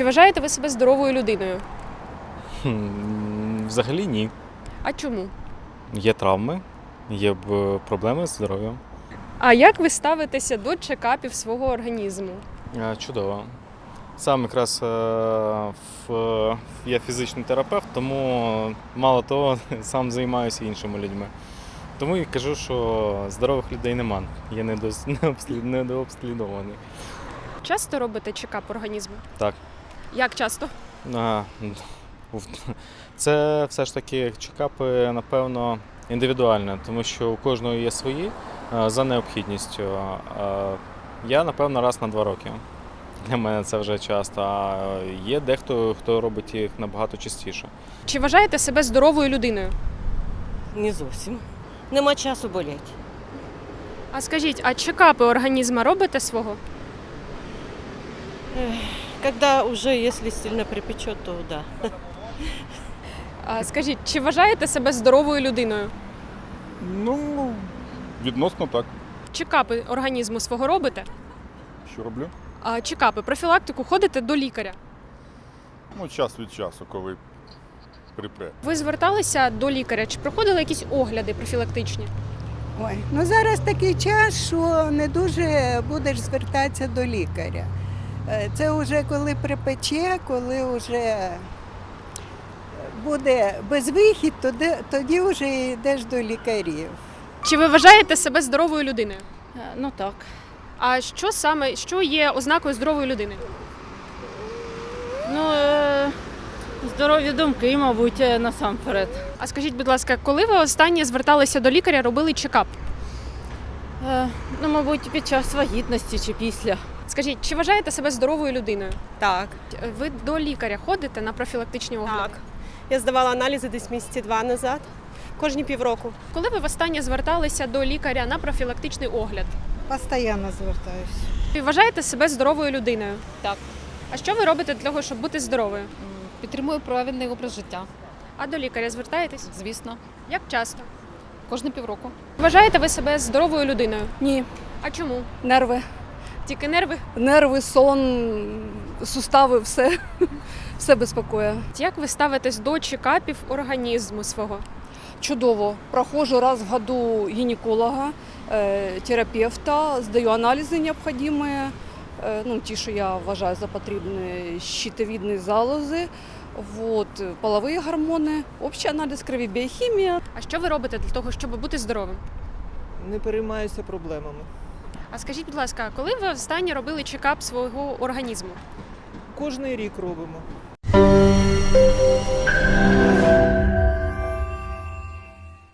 Чи вважаєте ви себе здоровою людиною? Хм, Взагалі ні. А чому? Є травми, є проблеми з здоров'ям. А як ви ставитеся до чекапів свого організму? Е, Чудово. Сам якраз е, я фізичний терапевт, тому мало того, сам займаюся іншими людьми. Тому і кажу, що здорових людей нема. Я недообслідований. Часто робите чекап організму? Так. Як часто? А. Це все ж таки чекапи, напевно, індивідуальні, тому що у кожного є свої е, за необхідністю. Е, Я, напевно, раз на два роки. Для мене це вже часто. А є дехто, хто робить їх набагато частіше. Чи вважаєте себе здоровою людиною? Не зовсім. Нема часу боліти. А скажіть, а чекапи організму робите свого? Когда уже, если сильно припечет, то да. А скажіть, чи вважаєте себе здоровою людиною? Ну, відносно так. Чекапи організму свого робите? Що роблю? А чекапи, профілактику ходите до лікаря. Ну, час від часу, коли припре. Ви зверталися до лікаря? Чи проходили якісь огляди профілактичні? Ой, ну зараз такий час, що не дуже будеш звертатися до лікаря. Е, Це вже коли припече, коли вже буде безвихід, тоді, тоді вже йдеш до лікарів. Чи ви вважаєте себе здоровою людиною? Е, Ну так. А що саме що є ознакою здорової людини? Ну, е, здорові думки, мабуть, е, насамперед. А скажіть, будь ласка, коли ви останнє зверталися до лікаря, робили чекап? Е, Ну, мабуть, під час вагітності чи після. Скажіть, чи вважаєте себе здоровою людиною? Так, Ви до лікаря ходите на профілактичні огляди? так. Я здавала аналізи десь місяці два назад, кожні півроку. Коли ви востаннє зверталися до лікаря на профілактичний огляд? Постійно звертаюся. Ви вважаєте себе здоровою людиною? Так. А що ви робите для того, щоб бути здоровою? Підтримую правильний образ життя, А до лікаря звертаєтесь? звісно, Як часто? кожне півроку. Вважаєте ви себе здоровою людиною? Ні, А чому? нерви. Тільки нерви? Нерви, сон, сустави, все, все безпокоє. Як ви ставитесь до чекапів організму свого? Чудово. Проходжу раз в году гінеколога, е, терапевта, здаю аналізи необхідні, е, ну, ті, що я вважаю за потрібне, щитовідні залози, вот, полові гормони, общий аналіз крові, біохімія. А що ви робите для того, щоб бути здоровим? не переймаюся проблемами. А скажіть, будь ласка, коли ви останнє робили чекап свого організму? Кожний рік робимо.